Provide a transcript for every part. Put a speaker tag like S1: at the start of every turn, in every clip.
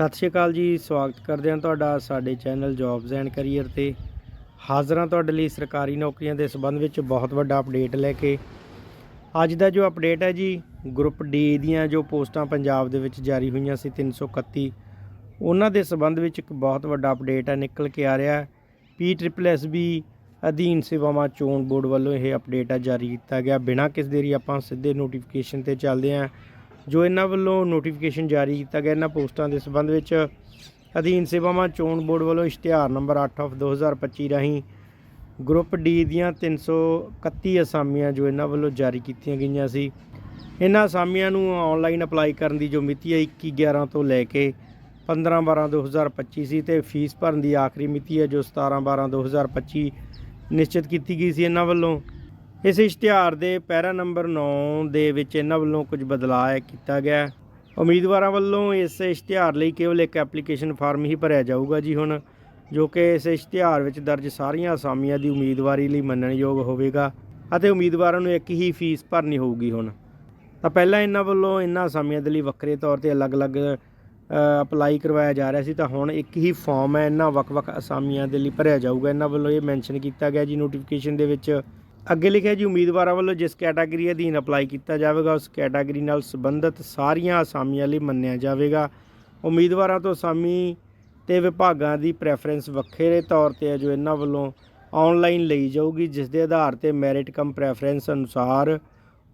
S1: ਸਤਿ ਸ਼੍ਰੀ ਅਕਾਲ ਜੀ, ਸਵਾਗਤ ਕਰਦੇ ਹਾਂ ਤੁਹਾਡਾ ਸਾਡੇ ਚੈਨਲ ਜੌਬਸ ਐਂਡ ਕੈਰੀਅਰ ਤੇ। ਹਾਜ਼ਰਾਂ ਤੁਹਾਡੇ ਲਈ ਸਰਕਾਰੀ ਨੌਕਰੀਆਂ ਦੇ ਸੰਬੰਧ ਵਿੱਚ ਬਹੁਤ ਵੱਡਾ ਅਪਡੇਟ ਲੈ ਕੇ। ਅੱਜ ਦਾ ਜੋ ਅਪਡੇਟ ਹੈ ਜੀ ਗਰੁੱਪ ਡੀ ਦੀਆਂ ਜੋ ਪੋਸਟਾਂ ਪੰਜਾਬ ਦੇ ਵਿੱਚ ਜਾਰੀ ਹੋਈਆਂ ਸੀ 331 ਉਹਨਾਂ ਦੇ ਸੰਬੰਧ ਵਿੱਚ ਇੱਕ ਬਹੁਤ ਵੱਡਾ ਅਪਡੇਟ ਹੈ, ਨਿਕਲ ਕੇ ਆ ਰਿਹਾ ਪੀ ਟ੍ਰਿਪਲ ਐਸ ਬੀ ਅਧੀਨ ਸੇਵਾਵਾਂ ਚੋਣ ਬੋਰਡ ਵੱਲੋਂ ਇਹ ਅਪਡੇਟ ਆ ਜਾਰੀ ਕੀਤਾ ਗਿਆ। ਬਿਨਾਂ ਕਿਸ ਦੇਰੀ ਆਪਾਂ ਸਿੱਧੇ ਨੋਟੀਫਿਕੇਸ਼ਨ ਤੇ ਚੱਲਦੇ ਹਾਂ। ਜੋ ਇਹਨਾਂ ਵੱਲੋਂ ਨੋਟੀਫਿਕੇਸ਼ਨ ਜਾਰੀ ਕੀਤਾ ਗਿਆ, ਇਹਨਾਂ ਪੋਸਟਾਂ ਦੇ ਸੰਬੰਧ ਵਿੱਚ ਅਧੀਨ ਸੇਵਾਵਾਂ ਚੋਣ ਬੋਰਡ ਵੱਲੋਂ ਇਸ਼ਤਿਹਾਰ ਨੰਬਰ 8 ਆਫ 2025 ਰਾਹੀਂ ਗਰੁੱਪ ਡੀ ਦੀਆਂ 331 ਅਸਾਮੀਆਂ ਜੋ ਇਹਨਾਂ ਵੱਲੋਂ ਜਾਰੀ ਕੀਤੀਆਂ ਗਈਆਂ ਸੀ। ਇਹਨਾਂ ਅਸਾਮੀਆਂ ਨੂੰ ਆਨਲਾਈਨ ਅਪਲਾਈ ਕਰਨ ਦੀ ਜੋ ਮਿਤੀ ਹੈ 21 11 ਤੋਂ ਲੈ ਕੇ 15 12 2025 ਸੀ ਤੇ ਫੀਸ ਭਰਨ ਦੀ ਆਖਰੀ ਮਿਤੀ ਹੈ, ਜੋ 17 12 2025 ਨਿਸ਼ਚਿਤ ਕੀਤੀ ਗਈ ਸੀ ਇਹਨਾਂ ਵੱਲੋਂ। ਇਸ ਇਸ਼ਤਿਹਾਰ ਦੇ ਪੈਰਾ ਨੰਬਰ 9 ਦੇ ਵਿੱਚ ਇਹਨਾਂ ਵੱਲੋਂ ਕੁਝ ਬਦਲਾਅ ਕੀਤਾ ਗਿਆ ਉਮੀਦਵਾਰਾਂ ਵੱਲੋਂ ਇਸ ਇਸ਼ਤਿਹਾਰ ਲਈ ਕੇਵਲ ਇੱਕ ਐਪਲੀਕੇਸ਼ਨ ਫਾਰਮ ਹੀ ਭਰਿਆ ਜਾਊਗਾ ਜੀ ਹੁਣ, ਜੋ ਕਿ ਇਸ ਇਸ਼ਤਿਹਾਰ ਵਿੱਚ ਦਰਜ ਸਾਰੀਆਂ ਅਸਾਮੀਆਂ ਦੀ ਉਮੀਦਵਾਰੀ ਲਈ ਮੰਨਣਯੋਗ ਹੋਵੇਗਾ ਅਤੇ ਉਮੀਦਵਾਰਾਂ ਨੂੰ ਇੱਕ ਹੀ ਫੀਸ ਭਰਨੀ ਹੋਊਗੀ ਹੁਣ। ਤਾਂ ਪਹਿਲਾਂ ਇਹਨਾਂ ਵੱਲੋਂ ਇਹਨਾਂ ਅਸਾਮੀਆਂ ਦੇ ਲਈ ਵੱਖਰੇ ਤੌਰ ਤੇ ਅਲੱਗ-ਅਲੱਗ ਅਪਲਾਈ ਕਰਵਾਇਆ ਜਾ ਰਿਹਾ ਸੀ, ਤਾਂ ਹੁਣ ਇੱਕ ਹੀ ਫਾਰਮ ਹੈ, ਇਹਨਾਂ ਵੱਖ-ਵੱਖ ਅਸਾਮੀਆਂ ਦੇ ਲਈ ਭਰਿਆ ਜਾਊਗਾ। ਇਹਨਾਂ ਵੱਲੋਂ ਇਹ ਮੈਂਸ਼ਨ ਕੀਤਾ ਗਿਆ ਜੀ, ਨੋਟੀਫਿਕੇਸ਼ਨ ਦੇ ਵਿੱਚ ਅੱਗੇ ਲਿਖਿਆ ਜੀ, ਉਮੀਦਵਾਰਾਂ ਵੱਲੋਂ ਜਿਸ ਕੈਟਾਗਰੀ ਅਧੀਨ ਅਪਲਾਈ ਕੀਤਾ ਜਾਵੇਗਾ, ਉਸ ਕੈਟਾਗਰੀ ਨਾਲ ਸੰਬੰਧਿਤ ਸਾਰੀਆਂ ਅਸਾਮੀਆਂ ਲਈ ਮੰਨਿਆ ਜਾਵੇਗਾ। ਉਮੀਦਵਾਰਾਂ ਤੋਂ ਅਸਾਮੀ ਤੇ ਵਿਭਾਗਾਂ ਦੀ ਪ੍ਰੈਫਰੈਂਸ ਵੱਖਰੇ ਤੌਰ ਤੇ ਹੈ, ਜੋ ਇਹਨਾਂ ਵੱਲੋਂ ਆਨਲਾਈਨ ਲਈ ਜਾਊਗੀ, ਜਿਸ ਦੇ ਆਧਾਰ ਤੇ ਮੈਰਿਟ ਕਮ ਪ੍ਰੈਫਰੈਂਸ ਅਨੁਸਾਰ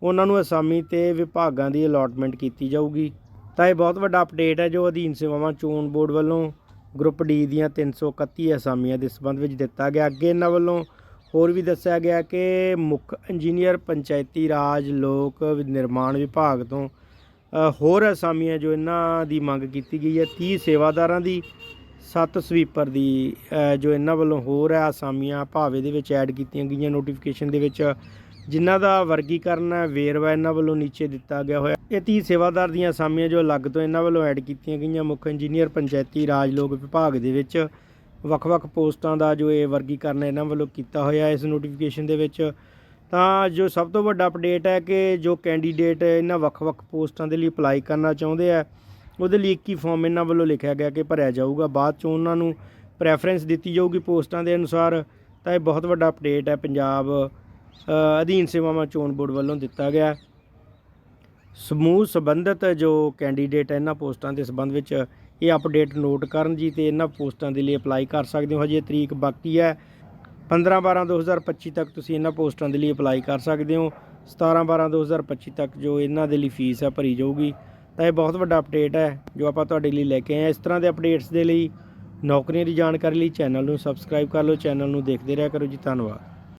S1: ਉਹਨਾਂ ਨੂੰ ਅਸਾਮੀ ਤੇ ਵਿਭਾਗਾਂ ਦੀ ਅਲਾਟਮੈਂਟ ਕੀਤੀ ਜਾਊਗੀ। ਤਾਂ ਇਹ ਬਹੁਤ ਵੱਡਾ ਅਪਡੇਟ ਹੈ, ਜੋ ਅਧੀਨ ਸੇਵਾਵਾਂ ਚੋਣ ਬੋਰਡ ਵੱਲੋਂ ਗਰੁੱਪ ਡੀ ਦੀਆਂ 331 ਅਸਾਮੀਆਂ ਦੇ ਸੰਬੰਧ ਵਿੱਚ ਦਿੱਤਾ ਗਿਆ। ਅੱਗੇ ਇਹਨਾਂ ਵੱਲੋਂ ਹੋਰ ਵੀ ਦੱਸਿਆ ਗਿਆ ਕਿ ਮੁੱਖ ਇੰਜੀਨੀਅਰ ਪੰਚਾਇਤੀ ਰਾਜ, ਲੋਕ ਨਿਰਮਾਣ ਵਿਭਾਗ ਤੋਂ ਹੋਰ ਅਸਾਮੀਆਂ ਜੋ ਇਹਨਾਂ ਦੀ ਮੰਗ ਕੀਤੀ ਗਈ ਹੈ 30 ਸੇਵਾਦਾਰਾਂ ਦੀ 7 ਸਵੀਪਰ ਦੀ ਜੋ ਇਹਨਾਂ ਵੱਲੋਂ ਹੋਰ ਹੈ ਅਸਾਮੀਆਂ ਭਾਵੇਂ ਦੇ ਵਿੱਚ ਐਡ ਕੀਤੀਆਂ ਗਈਆਂ ਨੋਟੀਫਿਕੇਸ਼ਨ ਦੇ ਵਿੱਚ, ਜਿਨ੍ਹਾਂ ਦਾ ਵਰਗੀਕਰਨ ਹੈ ਵੇਰਵਾ ਇਹਨਾਂ ਵੱਲੋਂ ਨੀਚੇ ਦਿੱਤਾ ਗਿਆ ਹੋਇਆ। ਇਹ 30 ਸੇਵਾਦਾਰ ਦੀਆਂ ਅਸਾਮੀਆਂ ਜੋ ਅਲੱਗ ਤੋਂ ਇਹਨਾਂ ਵੱਲੋਂ ਐਡ ਕੀਤੀਆਂ ਗਈਆਂ ਮੁੱਖ ਇੰਜੀਨੀਅਰ ਪੰਚਾਇਤੀ ਰਾਜ, ਲੋਕ ਵਿਭਾਗ ਦੇ ਵਿੱਚ ਵੱਖ-ਵੱਖ ਪੋਸਟਾਂ ਦਾ ਜੋ ਇਹ ਵਰਗੀਕਰਨ ਇਹਨਾਂ ਵੱਲੋਂ ਕੀਤਾ ਹੋਇਆ ਇਸ ਨੋਟੀਫਿਕੇਸ਼ਨ ਦੇ ਵਿੱਚ, ਤਾਂ ਜੋ ਸਭ ਤੋਂ ਵੱਡਾ ਅਪਡੇਟ ਹੈ ਕਿ ਜੋ ਕੈਂਡੀਡੇਟ ਇਹਨਾਂ ਵੱਖ-ਵੱਖ ਪੋਸਟਾਂ ਦੇ ਲਈ ਅਪਲਾਈ ਕਰਨਾ ਚਾਹੁੰਦੇ ਆ, ਉਹਦੇ ਲਈ ਇੱਕ ਹੀ ਫਾਰਮ ਇਹਨਾਂ ਵੱਲੋਂ ਲਿਖਿਆ ਗਿਆ ਕਿ ਭਰਿਆ ਜਾਊਗਾ। ਬਾਅਦ ਚੋਂ ਉਹਨਾਂ ਨੂੰ ਪ੍ਰੈਫਰੈਂਸ ਦਿੱਤੀ ਜਾਊਗੀ ਪੋਸਟਾਂ ਦੇ ਅਨੁਸਾਰ, ਤਾਂ ਇਹ ਬਹੁਤ ਵੱਡਾ ਅਪਡੇਟ ਹੈ। ਪੰਜਾਬ ਅਧੀਨ ਸੇਵਾਵਾਂ ਚੋਣ ਬੋਰਡ ਵੱਲੋਂ ਦਿੱਤਾ ਗਿਆ। ਸਮੂਹ ਸੰਬੰਧਿਤ ਜੋ ਕੈਂਡੀਡੇਟ ਹੈ, ਇਹਨਾਂ ਪੋਸਟਾਂ ਦੇ ਸੰਬੰਧ ਵਿੱਚ ਇਹ ਅਪਡੇਟ ਨੋਟ ਕਰਨ ਜੀ ਤੇ ਇਹਨਾਂ ਪੋਸਟਾਂ ਦੇ ਲਈ ਅਪਲਾਈ ਕਰ ਸਕਦੇ ਹੋ। ਹਜੇ ਤਰੀਕ ਬਾਕੀ ਹੈ। 15 12 2025 ਤੱਕ ਤੁਸੀਂ ਇਹਨਾਂ ਪੋਸਟਾਂ ਦੇ ਲਈ ਅਪਲਾਈ ਕਰ ਸਕਦੇ ਹੋ। 17 12 2025 ਤੱਕ ਜੋ ਇਹਨਾਂ ਦੇ ਲਈ ਫੀਸ ਹੈ, ਭਰੀ ਜਾਊਗੀ। ਤਾਂ ਇਹ ਬਹੁਤ ਵੱਡਾ ਅਪਡੇਟ ਹੈ, ਜੋ ਆਪਾਂ ਤੁਹਾਡੇ ਲਈ ਲੈ ਕੇ ਆਏ ਹਾਂ। ਇਸ ਤਰ੍ਹਾਂ ਦੇ ਅਪਡੇਟਸ ਦੇ ਲਈ ਨੌਕਰੀਆਂ ਦੀ ਜਾਣਕਾਰੀ ਲਈ ਚੈਨਲ ਨੂੰ ਸਬਸਕ੍ਰਾਈਬ ਕਰ ਲਓ। ਚੈਨਲ ਨੂੰ ਦੇਖਦੇ ਰਿਹਾ ਕਰੋ ਜੀ। ਧੰਨਵਾਦ।